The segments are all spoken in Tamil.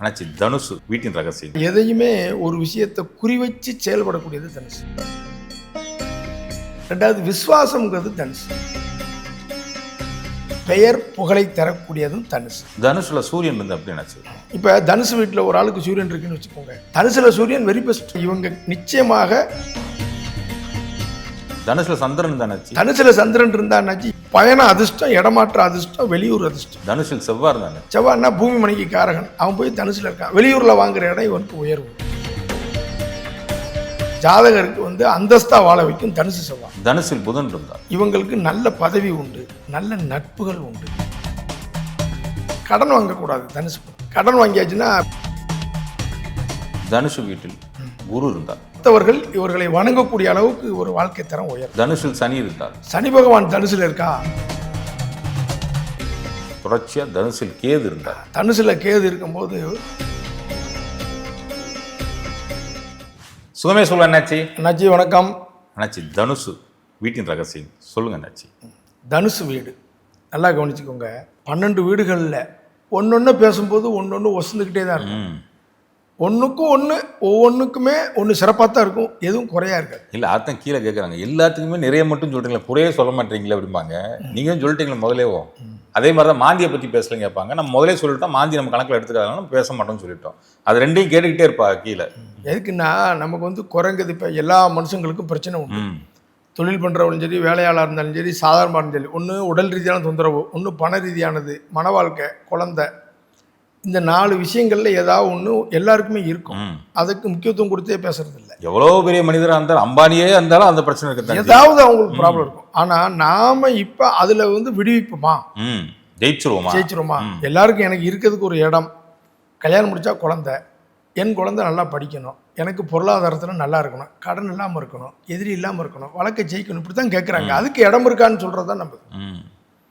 அண்ணாச்சி தனுசு வீட்டின் ரகசியம். எதையுமே ஒரு விஷயத்தை குறி வச்சு செயல்படக்கூடியது தனுசு. ரெண்டாவது விசுவாசம்ங்கிறது தனுசு. பெயர் புகழை தரக்கூடியதும் தனுசு. தனுசுல சூரியன் இருந்து அப்படி என்னாச்சு இப்போ தனுசு வீட்டில் ஒரு ஆளுக்கு சூரியன் இருக்குன்னு வச்சுக்கோங்க. தனுசுல சூரியன் வெரி பெஸ்ட் இவங்க நிச்சயமாக தனுசுல சந்திரன் தானாச்சு தனுசுல சந்திரன் இருந்தான்னாச்சு பயணம் அதிர்ஷ்டம் இடமாற்ற அதிர்ஷ்டம் வெளியூர் அதிர்ஷ்டம். தனுசில் செவ்வாய் தானே செவ்வாய்னா பூமி மணிக்கு காரகன். அவன் போய் தனுசுல இருக்கான். வெளியூர்ல வாங்குற இடம் இவனுக்கு உயர்வு. ஜாதகருக்கு வந்து அந்தஸ்தா வாழ வைக்கும் தனுசு செவ்வாய். தனுசில் புதன் இருந்தார். இவங்களுக்கு நல்ல பதவி உண்டு. நல்ல நட்புகள் உண்டு. கடன் வாங்கக்கூடாது தனுசு கடன் வாங்கியாச்சுன்னா தனுசு வீட்டில் குரு இருந்தார். மற்றவர்கள் இவர்களை வணங்கக்கூடிய அளவுக்கு ஒரு வாழ்க்கை தரம் உயரும் தனுசில் சனி இருந்தார் சனி பகவான் தனுசுல இருக்கா? தொடர்ச்சியா தனுசில் கேது இருந்தார். தனுசுல கேது இருக்கும்போது சுகமே சொல்ல அண்ணாச்சி. அண்ணாச்சி வணக்கம். அண்ணாச்சி தனுசு வீட்டின் ரகசியம். சொல்லுங்க அண்ணாச்சி. தனுசு வீடு. நல்லா கவனிச்சுக்கோங்க. பன்னெண்டு வீடுகளில் ஒன்னொன்று பேசும்போது ஒன்னொன்று ஒசந்துக்கிட்டே தான் இருக்கும். ஒன்றுக்கும் ஒன்று ஒவ்வொன்றுக்குமே ஒன்று சிறப்பாக தான் இருக்கும். எதுவும் குறையா இருக்காது. இல்ல அர்த்தம் கீழே கேட்குறாங்க எல்லாத்துக்குமே நிறைய மட்டும் சொல்றீங்களா குறையே சொல்ல மாட்டீங்களா அப்படிம்பாங்க. நீங்களும் சொல்லிட்டீங்களா முதலேவோ அதே மாதிரி தான் மாந்தியை பற்றி பேசலன்னு கேட்பாங்க. நம்ம முதலே சொல்லிட்டோம் மாந்தி நம்ம கணக்கில் எடுத்துக்காதனால நம்ம பேச மாட்டோம்னு சொல்லிட்டோம். அது ரெண்டையும் கேட்டுக்கிட்டே இருப்பா கீழே. எதுக்குன்னா நமக்கு வந்து குறைங்கிறது இப்போ எல்லா மனுஷங்களுக்கும் பிரச்சனை உண்டு. தொழில் பண்ணுறவங்களும் சரி வேலையாளாக இருந்தாலும் சரி சாதாரணமாக இருந்தாலும் சரி ஒன்று உடல் ரீதியான தொந்தரவு ஒன்று பண ரீதியானது மன வாழ்க்கை குழந்தை இந்த நாலு விஷயங்களில் ஏதாவது ஒன்று எல்லாருக்குமே இருக்கும். அதுக்கு முக்கியத்துவம் கொடுத்தே பேசுறது இல்லை எவ்வளோ பெரிய மனிதராக இருந்தாலும் அம்பானியே இருந்தாலும் அந்த பிரச்சனை செய்யும். ஏதாவது அவங்களுக்கு ப்ராப்ளம் இருக்கும். ஆனால் நாம இப்போ அதில் வந்து விடுவிப்போமா? ஜெயிச்சிருவோமா? ஜெயிச்சிருமா எல்லாருக்கும் எனக்கு இருக்கிறதுக்கு ஒரு இடம். கல்யாணம் முடிச்சா குழந்தை. என் குழந்தை நல்லா படிக்கணும். எனக்கு பொருளாதாரத்தில் நல்லா இருக்கணும். கடன் இல்லாமல் இருக்கணும். எதிரி இல்லாமல் இருக்கணும். வழக்கை ஜெயிக்கணும். இப்படி தான் கேட்குறாங்க அதுக்கு இடம் இருக்கான்னு சொல்கிறது தான் நம்ம ம்.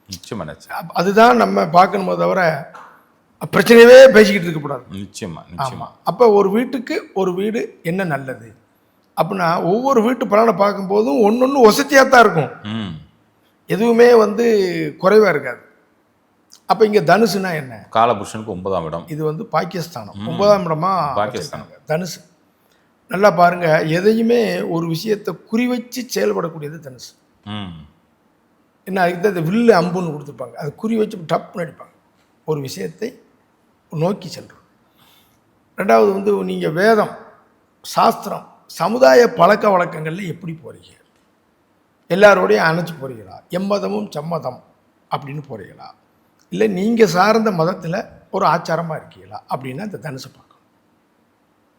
நிச்சயமா நிச்சயம். அப்ப அதுதான் நம்ம பார்க்கணுமோ தவிர பிரச்சனையவே பேசிக்கிட்டு இருக்கக்கூடாது நிச்சயமா நிச்சயமா. அப்போ ஒரு வீட்டுக்கு ஒரு வீடு என்ன நல்லது? அப்படின்னா ஒவ்வொரு வீட்டு பலனை பார்க்கும்போதும் ஒன்று ஒன்று வசதியாக தான் இருக்கும். ம். எதுவுமே வந்து குறைவாக இருக்காது. அப்போ இங்கே தனுசுனா என்ன? காலபுருஷனுக்கு ஒன்பதாம் இடம். இது வந்து பாகிஸ்தானம் ஒன்பதாம் இடமா. வச்சிருக்காங்க. தனுசு. நல்லா பாருங்க எதையுமே ஒரு விஷயத்தை குறி வச்சு செயல்படக்கூடியது தனுசு. ம். என்ன அதுக்கு தான் இந்த வில்லு அம்புன்னு கொடுத்துருப்பாங்க. அது குறி வச்சு டப்புன்னு அடிப்பாங்க. ஒரு விஷயத்தை நோக்கி செல்றோம் ரெண்டாவது வந்து நீங்கள் வேதம் சாஸ்திரம் சமுதாய பழக்க வழக்கங்களில் எப்படி போறீங்க எல்லாரோடையும் அணைச்சு போறீங்களா எம்மதமும் சம்மதம் அப்படின்னு போறீங்களா இல்லை நீங்கள் சார்ந்த மதத்தில் ஒரு ஆச்சாரமாக இருக்கீங்களா? அப்படின்னா இந்த தனுசு பார்க்கணும்.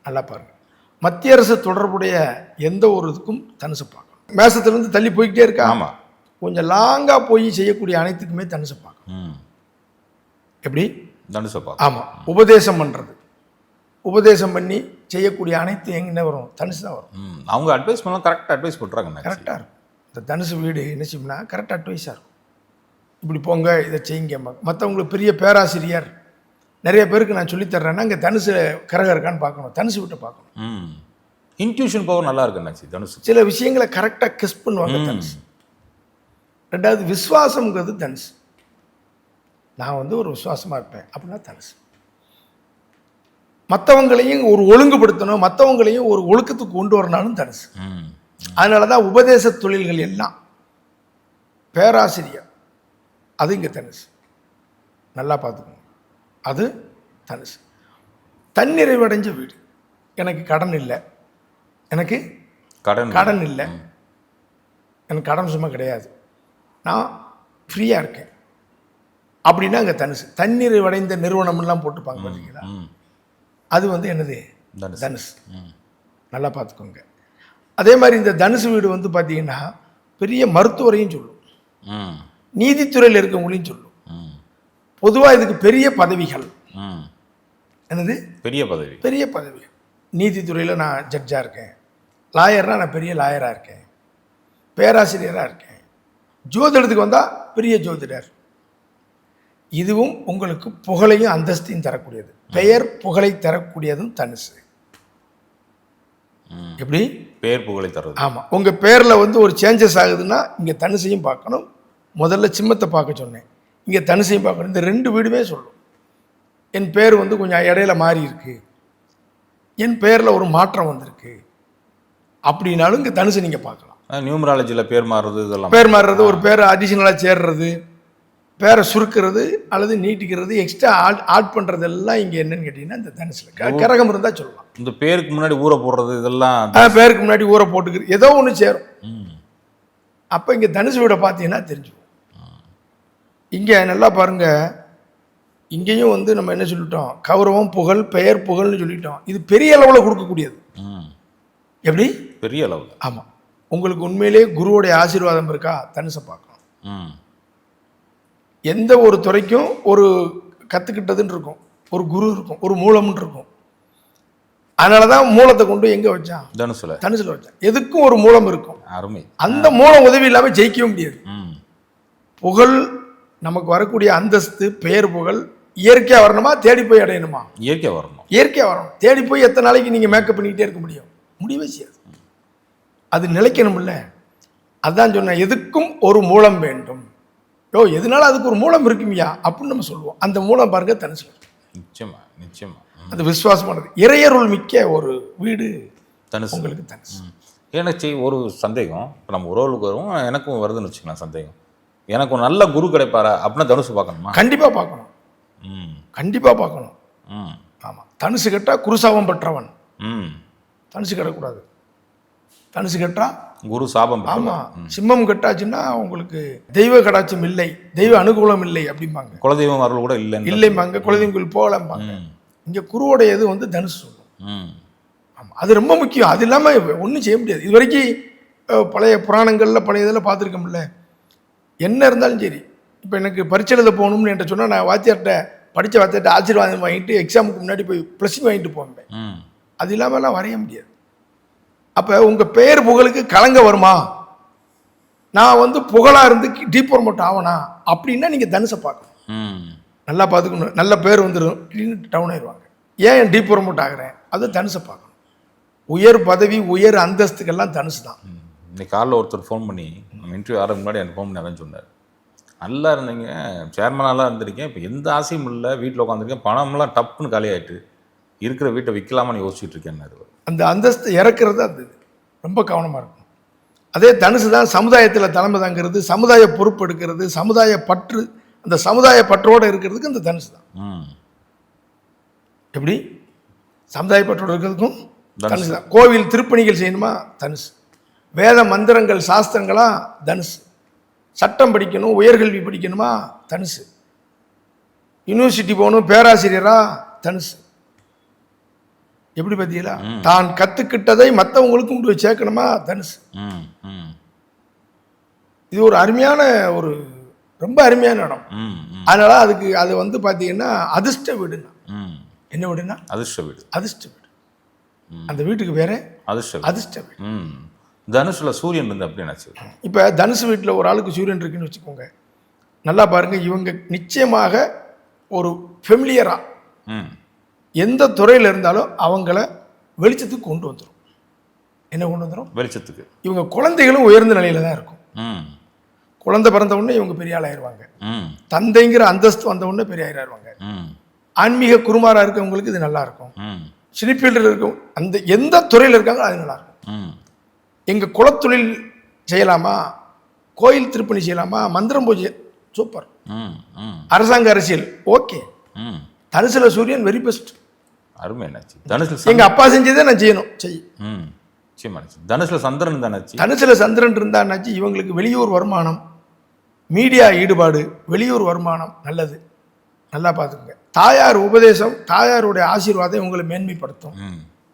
நல்லா பாருங்க. மத்திய அரசு தொடர்புடைய எந்த ஒரு இதுக்கும் தனுசு பார்க்கணும். மேசத்துலேருந்து தள்ளி போய்கிட்டே இருக்கா? ஆமா. கொஞ்சம் லாங்காக போய் செய்யக்கூடிய அனைத்துக்குமே தனுசு பார்க்கணும். எப்படி? தனுசை பார்க்க ஆமாம் உபதேசம் பண்ணுறது உபதேசம் பண்ணி செய்யக்கூடிய அனைத்து எங்கே வரும். தனுசு தான் வரும். அவங்க அட்வைஸ் பண்ணலாம். கரெக்டாக அட்வைஸ் பண்ணுறாங்க. கரெக்டாக இருக்கும். இந்த தனுசு வீடு என்ன செய்யும்னா கரெக்ட் அட்வைஸாக இருக்கும். இப்படி போங்க இதை செய்யுங்க. மற்றவங்களுக்கு பெரிய பேராசிரியர். நிறைய பேருக்கு நான் சொல்லித் தர்றேன்னா இங்கே தனுசு கரகம் இருக்கான்னு பார்க்கணும். தனுசு விட்டு பார்க்கணும். இன்ட்யூஷன் பவர் நல்லா இருக்கு தனுசு சில விஷயங்களை கரெக்டாக கிஸ் பண்ணுவாங்க தனுசு. ரெண்டாவது விசுவாசம்ங்கிறது தனுசு. நான் வந்து ஒரு விசுவாசமாக இருப்பேன் அப்படின்னா தனுசு மற்றவங்களையும் ஒரு ஒழுங்குபடுத்தணும் மற்றவங்களையும் ஒரு ஒழுக்கத்துக்கு கொண்டு வரனாலும் தனுசு அதனால தான் உபதேச தொழில்கள் எல்லாம் பேராசிரியர் அது இங்கே தனுசு நல்லா பார்த்துக்கோங்க. அது தனுசு தன்னிறைவடைஞ்ச வீடு. எனக்கு கடன் இல்லை. எனக்கு கடன் கடன் இல்லை. எனக்கு கடன் சும்மா கிடையாது. நான் ஃப்ரீயாக இருக்கேன். அப்படின்னா அங்கே தனுசு. தன்னிறைவடைந்த நிறுவனம்லாம் போட்டுப்பாங்க பார்த்தீங்களா? அது வந்து என்னது? தனுசு. நல்லா பார்த்துக்கோங்க. அதே மாதிரி இந்த தனுசு வீடு வந்து பார்த்தீங்கன்னா பெரிய மருத்துவரையும் சொல்லும். நீதித்துறையில் இருக்கவங்களையும் சொல்லும். ம். பொதுவாக இதுக்கு பெரிய பதவிகள். ம். என்னது? பெரிய பதவி. பெரிய பதவிகள் நீதித்துறையில் நான் ஜட்ஜாக இருக்கேன். லாயர்னா நான் பெரிய லாயராக இருக்கேன். பேராசிரியராக இருக்கேன். ஜோதிடத்துக்கு வந்தால் பெரிய ஜோதிடர். இதுவும் உங்களுக்கு புகழையும் அந்தஸ்தையும் தரக்கூடியது. பெயர் புகழை தரக்கூடியதும் தனுசு. எப்படி? பேர் புகழை தர்றது ஆமாம் உங்கள் பேரில் வந்து ஒரு சேஞ்சஸ் ஆகுதுன்னா இங்கே தனுசையும் பார்க்கணும். முதல்ல சிம்மத்தை பார்க்க சொன்னேன். இங்கே தனுசையும் பார்க்கணும். இந்த ரெண்டு வீடுமே சொல்லும். என் பேர் வந்து கொஞ்சம் இடையில மாறி இருக்கு. என் பேரில் ஒரு மாற்றம் வந்திருக்கு. அப்படின்னாலும் இங்கே தனுசு நீங்கள் பார்க்கலாம். நியூமராலஜியில் பேர் மாறுறது இதெல்லாம். பேர் மாறுறது ஒரு பேர் அடிஷனலாக சேர்றது. பேரை சுருக்கிறது அல்லது நீட்டிக்கிறது எக்ஸ்ட்ரா ஆட் ஆட் பண்ணுறது எல்லாம் இங்கே என்னன்னு கேட்டிங்கன்னா இந்த தனுசில். கரகம் இருந்தால் சொல்லலாம். இந்த பேருக்கு முன்னாடி ஊற போடுறது இதெல்லாம் பேருக்கு முன்னாடி ஊரை போட்டுக்கிறது ஏதோ ஒன்று சேரும். அப்போ இங்கே தனுசு வீடை பார்த்தீங்கன்னா தெரிஞ்சுக்கும் இங்கே நல்லா பாருங்க. இங்கேயும் வந்து நம்ம என்ன சொல்லிட்டோம்? கௌரவம் புகழ் பெயர் புகழ்னு சொல்லிட்டோம். இது பெரிய அளவில் கொடுக்கக்கூடியது. எப்படி? பெரிய அளவில். ஆமாம் உங்களுக்கு உண்மையிலேயே குருவோடைய ஆசீர்வாதம் இருக்கா? தனுசை பார்க்கணும். எந்த ஒரு துறைக்கும் ஒரு கற்றுக்கிட்டதுன்னு இருக்கும். ஒரு குரு இருக்கும். ஒரு மூலம்னு இருக்கும். அதனால தான் மூலத்தை கொண்டு எங்கே வச்சான்? தனுசுல. தனுசில் வச்சான். எதுக்கும் ஒரு மூலம் இருக்கும். அருமை. அந்த மூலம் உதவி இல்லாமல் ஜெயிக்கவே முடியாது. ம். புகழ் நமக்கு வரக்கூடிய அந்தஸ்து பெயர் புகழ் இயற்கையாக வரணுமா? தேடி போய் அடையணுமா? இயற்கை வரணும். இயற்கையாக வரணும். தேடி போய் எத்தனை நாளைக்கு நீங்கள் மேக்கப் பண்ணிக்கிட்டே இருக்க முடியும்? முடியவே செய்யாது. அது நிலைக்கணும்ல. அதான் சொன்னேன் எதுக்கும் ஒரு மூலம் வேண்டும். யோ எதனால அதுக்கு ஒரு மூலம் இருக்குமியா? அப்படின்னு நம்ம சொல்லுவோம். அந்த மூலம் பாருங்க தனுசு நிச்சயமா நிச்சயமா. அது விசுவாசமானது. இறையருள் மிக்க ஒரு வீடு தனுசு உங்களுக்கு தனுசு. எனக்கு ஒரு சந்தேகம். இப்போ நம்ம உறவுகளுக்கு வரும் எனக்கும் வருதுன்னு வச்சுக்கலாம் சந்தேகம். எனக்கு ஒரு நல்ல குரு கிடைப்பாரா? அப்படின்னா தனுசு பார்க்கணுமா? கண்டிப்பாக பார்க்கணும். ம். கண்டிப்பாக பார்க்கணும். ம். ஆமாம் தனுசு கெட்டா குருசாபம் பெற்றவன். ம். தனுசு கெடக்கூடாது. தனுசு கெட்டா குரு சாபம். ஆமாம் சிம்மம் கெட்டாச்சுன்னா உங்களுக்கு தெய்வ கடாட்சம் இல்லை. தெய்வ அனுகூலம் இல்லை அப்படிம்பாங்க. குலதெய்வம் அருள் கூட இல்லைன்னு இல்லைம்பாங்க. குலதெய்வம் கோயில் போகலம்பாங்க. இங்கே குருவோடைய இது வந்து தனுசு சொல்லும். ம். ஆமாம் அது ரொம்ப முக்கியம். அது இல்லாமல் ஒன்றும் செய்ய முடியாது. இது வரைக்கும் பழைய புராணங்களில் பழைய இதில் பார்த்துருக்கோம்ல. என்ன இருந்தாலும் சரி. இப்போ எனக்கு பரீட்சை எழுத போகணும்னு என்கிட்ட சொன்னால் நான் வாத்தியார்கிட்ட படித்த வாத்தியார்ட்ட ஆசீர்வாதம் வாங்கிட்டு எக்ஸாமுக்கு முன்னாடி போய் ப்ளஸ் வாங்கிட்டு போவேன். அது இல்லாமலாம் வரைய முடியாது. அப்போ உங்கள் பெயர் புகழுக்கு கலங்க வருமா? நான் வந்து புகழாக இருந்து டீப் ப்ரொமோட் ஆவனா? அப்படின்னா நீங்கள் தனுசை பார்க்கணும். ம். நல்லா பார்த்துக்கணும். நல்ல பேர் வந்துடும் டவுன் ஆயிடுவாங்க. ஏன் டீப் ப்ரொமோட் ஆகுறேன்? அது தனுசை பார்க்கணும். உயர் பதவி உயர் அந்தஸ்துக்கெல்லாம் தனுசு தான். இன்னைக்கு காலைல ஒருத்தர் ஃபோன் பண்ணி இன்டர்வியூ ஆகிறதுக்கு முன்னாடி எனக்கு ஃபோன் பண்ணி சொன்னார். நல்லா இருந்தீங்க. சேர்மனாலாம் இருந்திருக்கேன். இப்போ எந்த ஆசையும் இல்லை. வீட்டில் உட்காந்துருக்கேன் பணம்லாம் டப்புன்னு காலியாயிட்டு. இருக்கிற வீட்டை விற்கலாமான்னு யோசிச்சுட்டு இருக்கேன் அது அந்த அந்தஸ்து இறக்குறது அது. ரொம்ப கவனமாக இருக்கும் அதே தனுசு தான் சமுதாயத்தில் தலைமை தாங்கிறது சமுதாய பொறுப்பு எடுக்கிறது சமுதாய பற்று அந்த சமுதாய பற்றோடு இருக்கிறதுக்கு இந்த தனுசு தான். ம். எப்படி? சமுதாய பற்றோடு இருக்கிறதுக்கும் தனுசு. தான். கோவில் திருப்பணிகள் செய்யணுமா? தனுசு. வேத மந்திரங்கள் சாஸ்திரங்களா? தனுசு. சட்டம் படிக்கணும் உயர்கல்வி படிக்கணுமா? தனுசு. யூனிவர்சிட்டி போகணும் பேராசிரியரா? தனுசு. எப்படி பார்த்தீங்களா தான் கற்றுக்கிட்டதை மற்றவங்களுக்கும் கொண்டு போய் சேர்க்கணுமா? தனுசு. ம் ம். இது ஒரு அருமையான ஒரு ரொம்ப அருமையான இடம். அதனால அதுக்கு அது வந்து பார்த்தீங்கன்னா அதிர்ஷ்ட வீடுன்னா. ம். என்ன வீடுன்னா? அதிர்ஷ்ட வீடு. அதிர்ஷ்ட வீடு. அந்த வீட்டுக்கு வேற அதிர்ஷ்ட அதிர்ஷ்ட வீடு. ம். தனுஷில் சூரியன் இருந்து அப்படி என்னாச்சு? இப்போ தனுசு வீட்டில் ஒரு ஆளுக்கு சூரியன் இருக்குன்னு வச்சுக்கோங்க. நல்லா பாருங்க இவங்க நிச்சயமாக ஒரு ஃபெமிலியராக ம். எந்த துறையில் இருந்தாலும் அவங்கள வெளிச்சத்துக்கு கொண்டு வந்துடும் என்ன கொண்டு வந்துடும் வெளிச்சத்துக்கு. இவங்க குழந்தைகளும் உயர்ந்த நிலையில தான் இருக்கும். குழந்தை பிறந்த உடனே இவங்க பெரிய ஆளாயிருவாங்க தந்தைங்கிற அந்தஸ்து வந்த உடனே பெரிய ஆளாயிருவாங்க ம். ஆன்மீக குருமாராக இருக்கவங்களுக்கு இது நல்லா இருக்கும். சினிஃபீல்டில் இருக்கும் அந்த எந்த துறையில் இருக்காங்களோ அது நல்லா இருக்கும். எங்கள் குலத்தொழில் செய்யலாமா? கோயில் திருப்பணி செய்யலாமா? மந்திரம் பூஜை சூப்பர். அரசாங்க அரசியல் ஓகே. ம். தனுசுல சூரியன் வெரி பெஸ்ட் அருமை என்னாச்சு? தனுஷில் எங்க அப்பா செஞ்சதே நான் செய்யணும். செய். ம் நிச்சயமா நிச்சயம் தனுஷில் சந்திரன் தானாச்சு தனுசுல சந்திரன் இருந்தான்னாச்சு இவங்களுக்கு வெளியூர் வருமானம் மீடியா ஈடுபாடு வெளியூர் வருமானம் நல்லது. நல்லா பார்த்துக்குங்க. தாயார் உபதேசம் தாயாருடைய ஆசீர்வாதம் உங்களை மேன்மைப்படுத்தும்.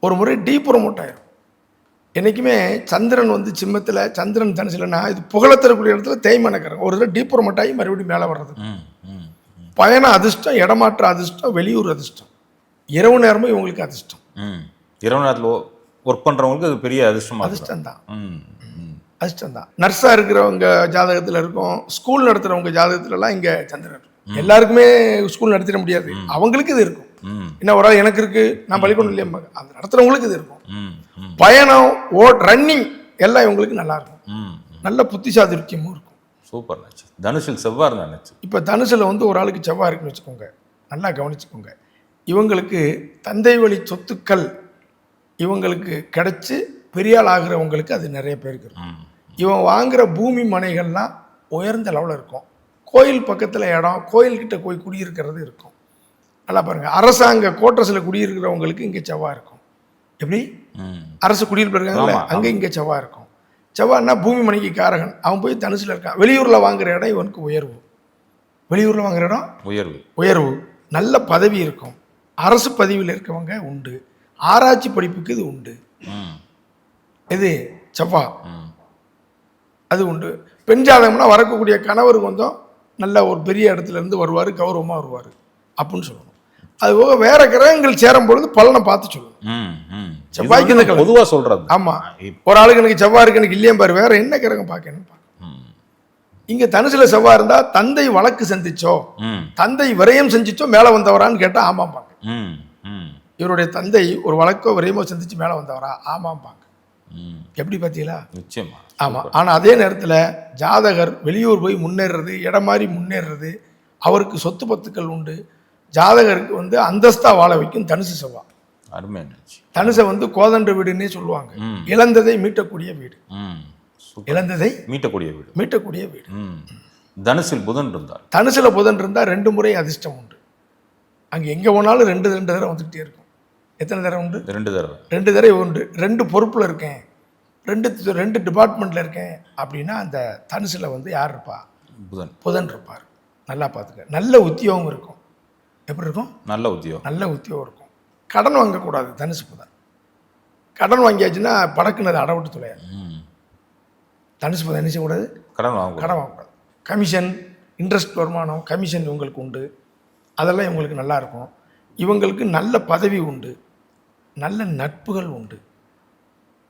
ஒரு முறை டீ ப்ரொமோட் ஆயிரும். என்றைக்குமே சந்திரன் வந்து சிம்மத்தில் சந்திரன் தனுசுலன்னா இது புகழத்தரக்கூடிய இடத்துல தேய்மானக்கிறோம் ஒரு தடவை டீ ப்ரொமோட் ஆகி மறுபடியும் மேலே வர்றது. பயண அதிர்ஷ்டம் இடமாற்ற அதிர்ஷ்டம் வெளியூர் அதிர்ஷ்டம். இரவு நேரமும் இவங்களுக்கு அதிர்ஷ்டம். இரவு நேரத்தில் ஒர்க் பண்ணுறவங்களுக்கு அது பெரிய அதிர்ஷ்டமாக இருக்கும். அதிர்ஷ்டம் தான் அதிர்ஷ்டம் தான் நர்ஸாக இருக்கிறவங்க ஜாதகத்தில் இருக்கும் ஸ்கூல் நடத்துகிறவங்க ஜாதகத்துலலாம் இங்கே சந்திரன் இருக்கும். எல்லாருக்குமே ஸ்கூல் நடத்திட முடியாது. அவங்களுக்கு இது இருக்கும். என்ன ஒரு ஆள் எனக்கு இருக்கு நான் பள்ளிக்கூடம் இல்லையா அந்த நடத்துகிறவங்களுக்கு இது இருக்கும். பயணம் ஓ ரன்னிங் எல்லாம் இவங்களுக்கு நல்லா இருக்கும். நல்ல புத்திசாதுரியமும் இருக்கும். சூப்பர் நச்சு. தனுஷில் செவ்வாய் நச்சு. இப்போ தனுசில் வந்து ஒரு ஆளுக்கு செவ்வாய் இருக்குன்னு வச்சுக்கோங்க. நல்லா கவனிச்சுக்கோங்க. இவங்களுக்கு தந்தை வழி சொத்துக்கள் இவங்களுக்கு கிடைச்சி பெரியாள் ஆகிறவங்களுக்கு அது நிறைய பேருக்கு இருக்கும். இவன் வாங்குற பூமி மனைகள்லாம் உயர்ந்த லெவலில் இருக்கும். கோயில் பக்கத்தில் இடம் கோயில்கிட்ட போய் குடியிருக்கிறது இருக்கும். நல்லா பாருங்க. அரசாங்க கோட்டரஸில் குடியிருக்கிறவங்களுக்கு இங்கே செவ்வாய் இருக்கும். எப்படி? அரசு குடியிருப்பு இருக்காங்கல்ல ஆமா, அங்கே இங்கே செவ்வாய் இருக்கும். செவ்வாய்னா பூமி மனைக்கு காரகன். அவன் போய் தனுசில் இருக்கான். வெளியூரில் வாங்குற இடம் இவனுக்கு உயர்வு. வெளியூரில் வாங்குற இடம் உயர்வு. உயர்வு. நல்ல பதவி இருக்கும். அரசு பதவியில் இருக்கவங்க உண்டு. ஆராய்ச்சி படிப்புக்கு இது உண்டு. இது செவ்வாய். ம். அது உண்டு. பெண் ஜாதகம்னா வரக்கூடிய கணவர் கொஞ்சம் நல்ல ஒரு பெரிய இடத்துல இருந்து வருவார் கௌரவமாக வருவார். அப்படின்னு சொல்லணும். அது போக வேற கிரகங்கள் சேரும் பொழுது பலனை பார்த்து சொல்லணும் ம் ம். செவ்வாய்க்கு இந்த வந்து கிழமை. பொதுவா சொல்றது. ஆமா. ஒரு ஆளுக்கு எனக்கு செவ்வாய் இருக்கு எனக்கு இல்லையா பாரு வேற என்ன கிரகம் பார்க்கணும். இங்க தனுசுல செவ்வாய் இருந்தா தந்தை வழக்கு சந்திச்சோ தந்தை விரயம் செஞ்சிச்சோ மேல வந்தவரான்னு கேட்டா ஆமாம்பாங்க இவருடைய தந்தை ஒரு வழக்கோ விரயமோ சந்திச்சு மேல வந்தவரா? ஆமாம்பாங்க எப்படி பார்த்தீங்களா நிச்சயமா. ஆமா. ஆனா அதே நேரத்துல ஜாதகர் வெளியூர் போய் முன்னேறுறது இடம் மாதிரி முன்னேறுறது அவருக்கு சொத்து பத்துக்கள் உண்டு ஜாதகருக்கு வந்து அந்தஸ்தா வாழ வைக்கும் தனுசு செவ்வாய் தனுசை வந்து கோதண்ட வீடுன்னே சொல்லுவாங்க. இழந்ததை மீட்டக்கூடிய வீடு. இழந்ததை மீட்டக்கூடிய வீடு. மீட்டக்கூடிய வீடு. தனுசில் புதன் இருந்தார். தனுசுல புதன் இருந்தால் ரெண்டு முறை அதிர்ஷ்டம் உண்டு. அங்கே எங்கே போனாலும் ரெண்டு ரெண்டு தடவை வந்துக்கிட்டே இருக்கும். எத்தனை தடவை உண்டு? ரெண்டு தடவை. ரெண்டு தடவை உண்டு. ரெண்டு பொறுப்பில் இருக்கேன். ரெண்டு ரெண்டு டிபார்ட்மெண்ட்டில் இருக்கேன். அப்படின்னா அந்த தனுசில் வந்து யார் இருப்பா? புதன். புதன் இருப்பார். நல்லா பார்த்துக்க. நல்ல உத்தியோகம் இருக்கும். எப்படி இருக்கும் நல்ல உத்தியோகம். நல்ல உத்தியோகம் இருக்கும். கடன் வாங்கக்கூடாது தனுசு புதன். கடன் வாங்கியாச்சுன்னா படக்குனது அடவிட்டு தொலையாது. ம். தனுசு புதன் என்ன செய்யக்கூடாது? கடன் வாங்க கடன் வாங்கக்கூடாது. கமிஷன் இன்ட்ரெஸ்ட் வருமானம் கமிஷன் இவங்களுக்கு உண்டு. அதெல்லாம் இவங்களுக்கு நல்லா இருக்கும். இவங்களுக்கு நல்ல பதவி உண்டு. நல்ல நட்புகள் உண்டு.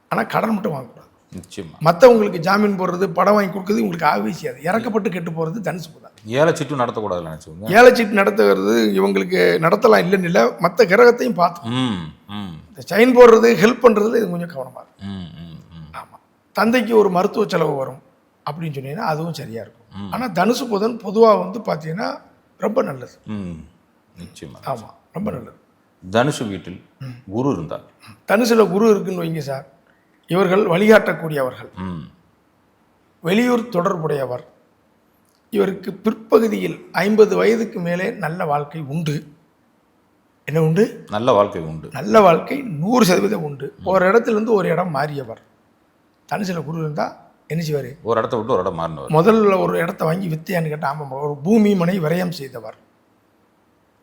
ஆனால் கடன் மட்டும் வாங்கக்கூடாது. நிச்சயமா. மற்றவங்களுக்கு ஜாமீன் போடுறது படம் வாங்கி கொடுக்குறது இவங்களுக்கு ஆகவே செய்யாது. இறக்கப்பட்டு கெட்டு போகிறது தனுசு புதன். ஏழை சீட்டும் நடத்தக்கூடாதுன்னு நினைச்சுக்கோங்க. ஏழை சீட்டு நடத்துகிறது இவங்களுக்கு நடத்தலாம் இல்லைன்னு இல்லை மற்ற கிரகத்தையும் பார்த்து ம் ம். இந்த செயின் போடுறது ஹெல்ப் பண்ணுறதுல இது கொஞ்சம் கவனமாக இருக்கும் ம் ம் ம். ஆமாம் தந்தைக்கு ஒரு மருத்துவ செலவு வரும் அப்படின்னு சொன்னீங்கன்னா அதுவும் சரியாக இருக்கும். ஆனால் தனுசு புதன் பொதுவாக வந்து பார்த்தீங்கன்னா ரொம்ப நல்லது. ம் நிச்சயமா ஆமாம் ரொம்ப நல்லது. தனுஷு வீட்டில் குரு இருந்தார். தனுசில் குரு இருக்குன்னு வைங்க சார். இவர்கள் வழிகாட்டக்கூடியவர்கள். ம். வெளியூர் தொடர்புடையவர். இவருக்கு பிற்பகுதியில் ஐம்பது வயதுக்கு மேலே நல்ல வாழ்க்கை உண்டு. என்ன உண்டு? நல்ல வாழ்க்கை உண்டு. நல்ல வாழ்க்கை நூறு சதவீதம் உண்டு. ஒரு இடத்துலேருந்து ஒரு இடம் மாறியவர். தனுசில் குரு இருந்தால் என்ன செய்வார்? ஒரு இடத்த விட்டு ஒரு இடம் மாறினவர். முதல்ல ஒரு இடத்த வாங்கி வித்தியான்னு கேட்டால் ஆமாம் ஒரு பூமி மனை விரயம் செய்தவர்.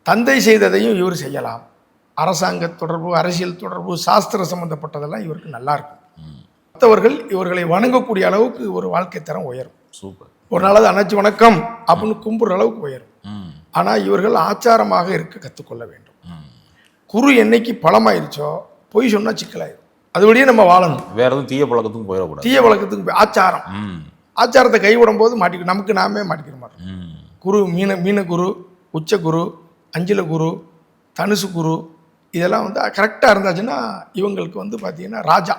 தந்தை செய்ததையும் இவர் செய்யலாம். அரசாங்க தொடர்பு அரசியல் தொடர்பு சாஸ்திர சம்பந்தப்பட்டதெல்லாம் இவருக்கு நல்லா இருக்கும். மற்றவர்கள் இவர்களை வணங்கக்கூடிய அளவுக்கு ஒரு வாழ்க்கை தரம் உயரும். சூப்பர். ஒரு நாளாவது அணைச்சி வணக்கம் அப்படின்னு கும்பிடுற அளவுக்கு உயரும் ம் ஆனால் இவர்கள் ஆச்சாரமாக இருக்க கற்றுக்கொள்ள வேண்டும். குரு என்னைக்கு பழமாயிருச்சோ பொய் சொன்னால் சிக்கலாயிரும். அதுபடியே நம்ம வாழணும். வேற எதுவும் தீய பழக்கத்துக்கும் போயிடக்கூடாது. தீய வழக்கத்துக்கு போய் ஆச்சாரம். ஆச்சாரத்தை கைவிடும் போது மாட்டிக்கும் நமக்கு நாமே மாட்டிக்கிற மாதிரி ம். குரு மீன மீன குரு உச்ச குரு அஞ்சில குரு தனுசு குரு இதெல்லாம் வந்து கரெக்டாக இருந்தாச்சுன்னா இவங்களுக்கு வந்து பார்த்தீங்கன்னா ராஜா.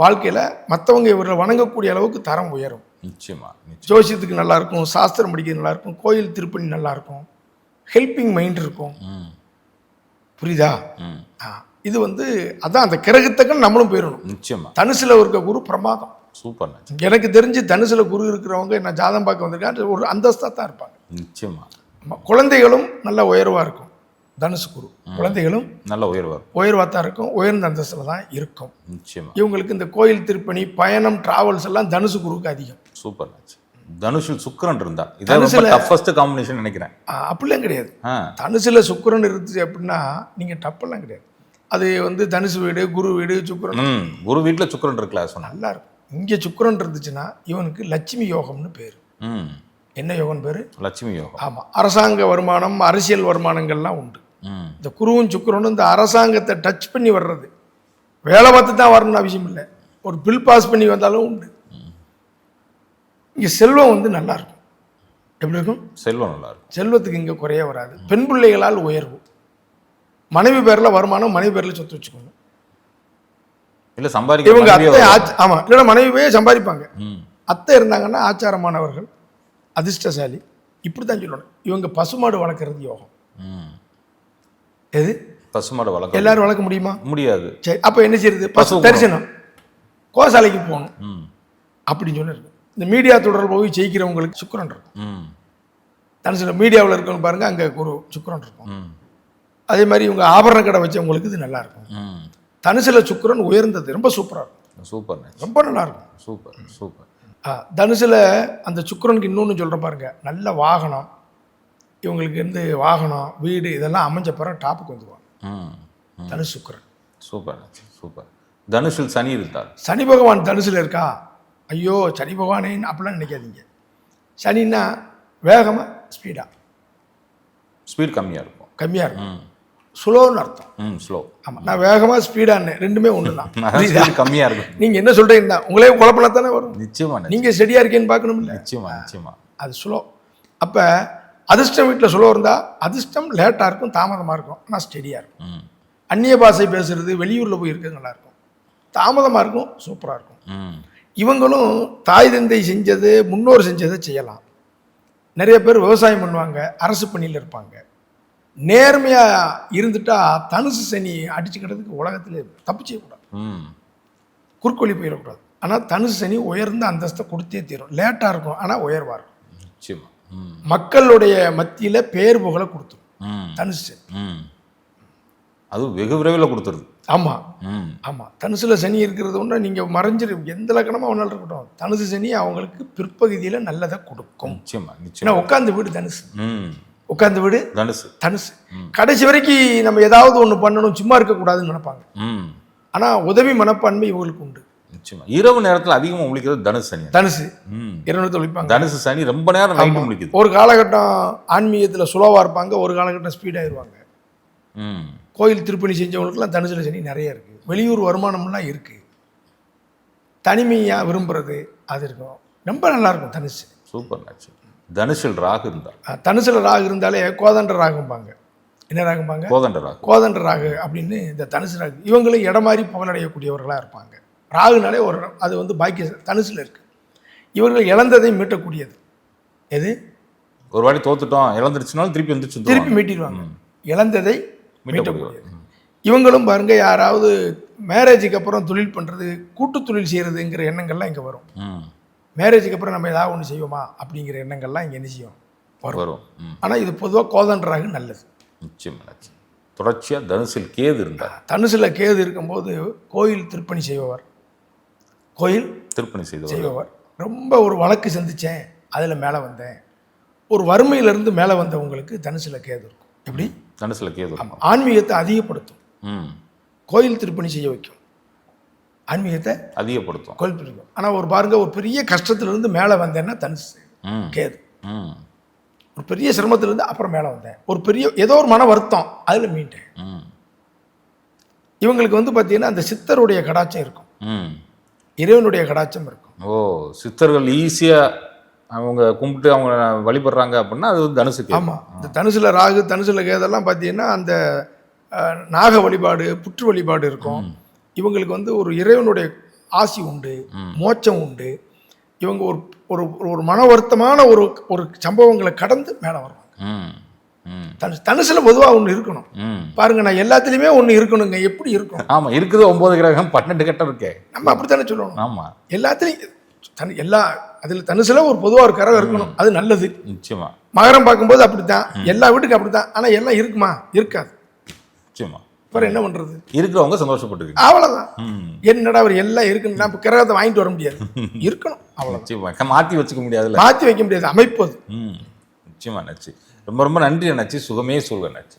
வாழ்க்கையில் மற்றவங்க இவரை வணங்கக்கூடிய அளவுக்கு தரம் உயரும். நிச்சயமா ஜோசியத்துக்கு நல்லா இருக்கும் சாஸ்திரம் படிக்கிறது நல்லா இருக்கும் கோயில் திருப்பணி நல்லா இருக்கும் ஹெல்பிங் மைண்ட் இருக்கும். ம். புரியுதா? இது வந்து அதான் அந்த கிரகத்துக்கு நம்மளும் போயிடணும். நிச்சயமா. தனுசுல இருக்க குரு பிரமாதம். சூப்பர். எனக்கு தெரிஞ்சு தனுசுல குரு இருக்கிறவங்க நான் ஜாதம் பார்க்க வந்திருக்கேன் ஒரு அந்தஸ்தாக தான் இருப்பாங்க. நிச்சயமா. குழந்தைகளும் நல்ல உயர்வாக இருக்கும் தனுசு குரு. குழந்தைகளும் நல்ல உயர்வார் உயர்வாக தான் இருக்கும் உயர்ந்த அந்தஸ்தில் தான் இருக்கும். நிச்சயமா. இவங்களுக்கு இந்த கோயில் திருப்பணி பயணம் டிராவல்ஸ் எல்லாம் தனுசு குருவுக்கு அதிகம். சூப்பர் நிச்சயம் தனுஷில் சுக்கிரன் இருந்தா. தனுசுல- டஃபஸ்ட் காம்பினேஷன் நினைக்கிறேன். அப்படிலாம் கிடையாது. ஆ. தனுசுல சுக்கிரன் இருந்துச்சு அப்படின்னா நீங்கள் டப்பெல்லாம் கிடையாது. அது வந்து தனுசு வீடு குரு வீடு சுக்கிரன். குரு வீட்டில் சுக்கிரன் இருக்கல சொன்னேன் நல்லா இருக்கும் இங்கே சுக்கிரன் இருந்துச்சுன்னா இவனுக்கு லட்சுமி யோகம்னு பேர். ம். என்ன யோகம்னு பேர்? லட்சுமி யோகம். ஆமாம் அரசாங்க வருமானம் அரசியல் வருமானங்கள்லாம் உண்டு. இந்த குருவும் சுக்கிரனும் இந்த அரசாங்கத்தை டச் பண்ணி வர்றது. வேலை பார்த்து தான் வரணும்னு அவசியம் இல்லை. ஒரு பில் பாஸ் பண்ணி வந்தாலும் உண்டு. இங்கே செல்வம் வந்து நல்லா இருக்கும் எப்படி இருக்கும்? செல்வம் நல்லா இருக்கும் செல்வத்துக்கு இங்கே குறைய வராது. பெண் பிள்ளைகளால் உயர்வு. மனைவி பேரில் வருமானம் மனைவி பேரில் சொத்து வச்சுக்கணும். இல்ல சம்பாதிக்க இவங்க அத்தை ஆமாம் இல்லைன்னா மனைவியே சம்பாதிப்பாங்க. ம். அத்தை இருந்தாங்கன்னா ஆச்சாரமானவர்கள் அதிர்ஷ்டசாலி. இப்படி தான் சொல்லணும். இவங்க பசுமாடு வளர்க்குறது யோகம். ம். எது? பசுமாடை வளர்க்க எல்லாரும் வளர்க்க முடியுமா? முடியாது. சரி அப்போ என்ன செய்யுது பசு தரிசனம். கோசாலைக்கு போகணும். ம். அப்படின்னு சொல்லியிருக்கு இந்த மீடியா தொடர்பு போய் ஜெயிக்கிறவங்களுக்கு சுக்கரன் இருக்கும். ம். தனுசுல மீடியாவில் இருக்கவங்க பாருங்க அங்கே ஒரு சுக்கரன் இருக்கும். அதே மாதிரி இவங்க ஆபரண கடை வச்சவங்களுக்கு இது நல்லா இருக்கும். ம். தனுசுல சுக்கிரன் உயர்ந்தது ரொம்ப சூப்பராக இருக்கும். சூப்பர் ரொம்ப நல்லா இருக்கும். Super super. தனுசுல அந்த சுக்கிரனுக்கு இன்னொன்று சொல்ற பாருங்க நல்ல வாகனம் இவங்களுக்கு இருந்து வாகனம் வீடு இதெல்லாம் அமைஞ்ச பிறகு டாப்புக்கு ம். தனுசு சுக்கிரன். Super super. தனுஷில் சனி இருந்தார். சனி பகவான் தனுசுல இருக்கா? ஐயோ சனி பகவானேன்னு அப்படிலாம் நினைக்காதீங்க. சனின்னா வேகமாக ஸ்பீடாக ஸ்பீட் கம்மியாக இருக்கும். கம்மியாக இருக்கும். ஸ்லோன்னு அர்த்தம். ம் ஸ்லோ ஆமாம் நான் வேகமாக ஸ்பீடான்னு ரெண்டுமே ஒன்று தான் கம்மியாக இருக்கும். நீங்கள் என்ன சொல்கிறீங்கன்னா உங்களே குழப்பம் தானே வரும். நிச்சயமா நிச்சயமா. நீங்கள் ஸ்டெடியாக இருக்கேன்னு பார்க்கணும்ல. நிச்சயமா நிச்சயமா. அது ஸ்லோ அப்போ அதிர்ஷ்டம் வீட்டில் ஸ்லோ இருந்தால் அதிர்ஷ்டம் லேட்டாக இருக்கும் தாமதமாக இருக்கும். ஆனால் ஸ்டெடியாக இருக்கும். அந்நிய பாஷை பேசுறது வெளியூரில் போய் இருக்கிறது நல்லா இருக்கும். தாமதமாக இருக்கும் சூப்பராக இருக்கும். ம். இவங்களும் தாய் தந்தை செஞ்சது முன்னோர் செஞ்சதை செய்யலாம். நிறைய பேர் விவசாயம் பண்ணுவாங்க அரசு பணியில் இருப்பாங்க. நேர்மையாக இருந்துட்டா தனுசு சனி அடிச்சுக்கிறதுக்கு உலகத்தில் தப்பு செய்யக்கூடாது ம். குறுக்கோழி போயிடக்கூடாது. ஆனால் தனுசு சனி உயர்ந்த அந்தஸ்தை கொடுத்தே தீரும். லேட்டாக இருக்கும் ஆனால் உயர்வாக இருக்கும். நிச்சயமா. ம். மக்களுடைய மத்தியில் பேர் புகழை கொடுத்துரும். தனுசு சனி. ம். அது வெகு விரைவில் கொடுத்துருது. ஆமாம் ஆமாம் தனுசுல சனி இருக்கிறது ஒன்று நீங்கள் மறைஞ்சிரு எந்த லக்கணமாக ஒன்றால் இருக்கட்டும். தனுசு சனி அவங்களுக்கு பிற்பகுதியில் நல்லதை கொடுக்கும். நிச்சயமா ஏன்னா உட்காந்து வீடு தனுசு. ம். உட்காந்து வீடு தனுசு. தனுசு. கடைசி வரைக்கும் நம்ம ஏதாவது ஒன்று பண்ணணும் சும்மா இருக்கக்கூடாதுன்னு நினைப்பாங்க. ம். ஆனால் உதவி மனப்பான்மை இவங்களுக்கு உண்டு. நிச்சயமா. இரவு நேரத்தில் அதிகமாக முழிக்கிறது தனுசு சனி தனுசு. ம். இரவு தொழிப்பாங்க தனுசு சனி ரொம்ப நேரம் நைட்டு முழிக்குது. ஒரு காலகட்டம் ஆன்மீகத்தில் சுலவாக இருப்பாங்க ஒரு காலகட்டம் ஸ்பீடாகிடுவாங்க ம். கோயில் திருப்பணி செஞ்சவங்களுக்குலாம் தனுசுல சனி நிறைய இருக்குது வெளியூர் வருமானம்லாம் இருக்குது தனிமையாக விரும்புறது அது இருக்கும். ரொம்ப நல்லா இருக்கும் தனுசு. சூப்பர் நச்சு தனுஷில் ராகு இருந்தார் அஹ் தனுசுல ராகு இருந்தாலே கோதண்ட ராகும்பாங்க. என்ன ராகும்பாங்க? கோதண்ட ராகு. கோதண்ட ராகு அப்படின்னு இந்த தனுசு ராகு. இவங்களும் இடம் மாதிரி புகழடையக்கூடியவர்களாக இருப்பாங்க. ராகுனாலே ஒரு. அது வந்து பாக்கிய தனுசுல இருக்கு. இவர்கள் இழந்ததை மீட்டக்கூடியது. எது? ஒரு வாட்டி தோத்துட்டோம். இழந்துருச்சுனாலும் திருப்பி வந்துச்சு திருப்பி மீட்டிடுவாங்க. இழந்ததை இவங்களும் பாருங்க யாராவது மேரேஜுக்கு அப்புறம் தொழில் பண்ணுறது கூட்டு தொழில் செய்கிறதுங்கிற எண்ணங்கள்லாம் இங்கே வரும். ம். மேரேஜுக்கு அப்புறம் நம்ம ஏதாவது ஒன்று செய்வோமா அப்படிங்கிற எண்ணங்கள்லாம் இங்கே என்ன செய்யும்? வரும். வரும். ஆனால் இது பொதுவாக கோதண்ட ராகு நல்லது. நிச்சயமா நச்சு தொடர்ச்சியாக தனுசில் கேது இருந்தார். தனுசுல கேது இருக்கும்போது கோயில் திருப்பணி செய்பவர். கோயில் திருப்பணி செய்தவர். செய்பவர். ரொம்ப ஒரு வழக்கு சந்திச்சேன் அதில் மேலே வந்தேன். ஒரு வறுமையிலிருந்து மேலே வந்தவங்களுக்கு தனுசுல கேது இருக்கும். எப்படி? தனுசில் கேது. ஆன்மீகத்தை அதிகப்படுத்தும். ம். கோயில் திருப்பணி செய்ய வைக்கும். ஆன்மீகத்தை அதிகப்படுத்தும். கோயில் பிடிக்கும் ஆனால் ஒரு பாருங்க ஒரு பெரிய கஷ்டத்திலிருந்து மேலே வந்தேன்னா தனுசு கேது. ம். ஒரு பெரிய சிரமத்திலிருந்து அப்புறம் மேலே வந்தேன். ஒரு பெரிய ஏதோ ஒரு மன வருத்தம் அதில் மீண்டேன். ம். இவங்களுக்கு வந்து பார்த்தீங்கன்னா அந்த சித்தருடைய கடாச்சம் இருக்கும். ம். இறைவனுடைய கடாச்சம் இருக்கும். ஓ சித்தர்கள் ஈஸியாக அவங்க கும்பிட்டு அவங்க வழிபடுறாங்க அப்படின்னா அது வந்து தனுசு கேது ஆமாம் இந்த தனுசுல ராகு தனுசுல கேதெல்லாம் பார்த்தீங்கன்னா அந்த நாக வழிபாடு புற்று வழிபாடு இருக்கும். இவங்களுக்கு வந்து ஒரு இறைவனுடைய ஆசி உண்டு மோட்சம் உண்டு. இவங்க ஒரு ஒரு ஒரு மன வருத்தமான ஒரு ஒரு சம்பவங்களை கடந்து மேலே வருவாங்க. தனுசு தனுசுல பொதுவாக ஒன்று இருக்கணும். பாருங்க நான் எல்லாத்துலேயுமே ஒன்று இருக்கணுங்க. எப்படி இருக்கும் ஆமாம் இருக்குது ஒம்பது கிரகம் பன்னெண்டு கட்டம் இருக்கே. நம்ம அப்படித்தானே சொல்லணும்? ஆமாம் எல்லாத்துலேயும் தனு எல்லா அதில் தனுசுல ஒரு பொதுவாக ஒரு கரம் இருக்கணும். அது நல்லது. நிச்சயமா. மகரம் பார்க்கும்போது அப்படித்தான். எல்லா வீட்டுக்கும் அப்படித்தான். ஆனால் எல்லாம் இருக்குமா? இருக்காது. நிச்சயமா. அப்புறம் என்ன பண்ணுறது இருக்கிறவங்க சந்தோஷப்பட்டுருக்கு அவ்வளோதான் என்னடா அவர் எல்லாம் இருக்குன்னு இப்போ கிரகத்தை வாங்கிட்டு வர முடியாது. இருக்கணும். நிச்சயமா. மாற்றி வச்சுக்க முடியாதுல்ல. மாற்றி வைக்க முடியாது. அமைப்பு அது. நிச்சயமா நச்சு. ரொம்ப ரொம்ப நன்றி நச்சு. சுகமே சொல்க நச்சு.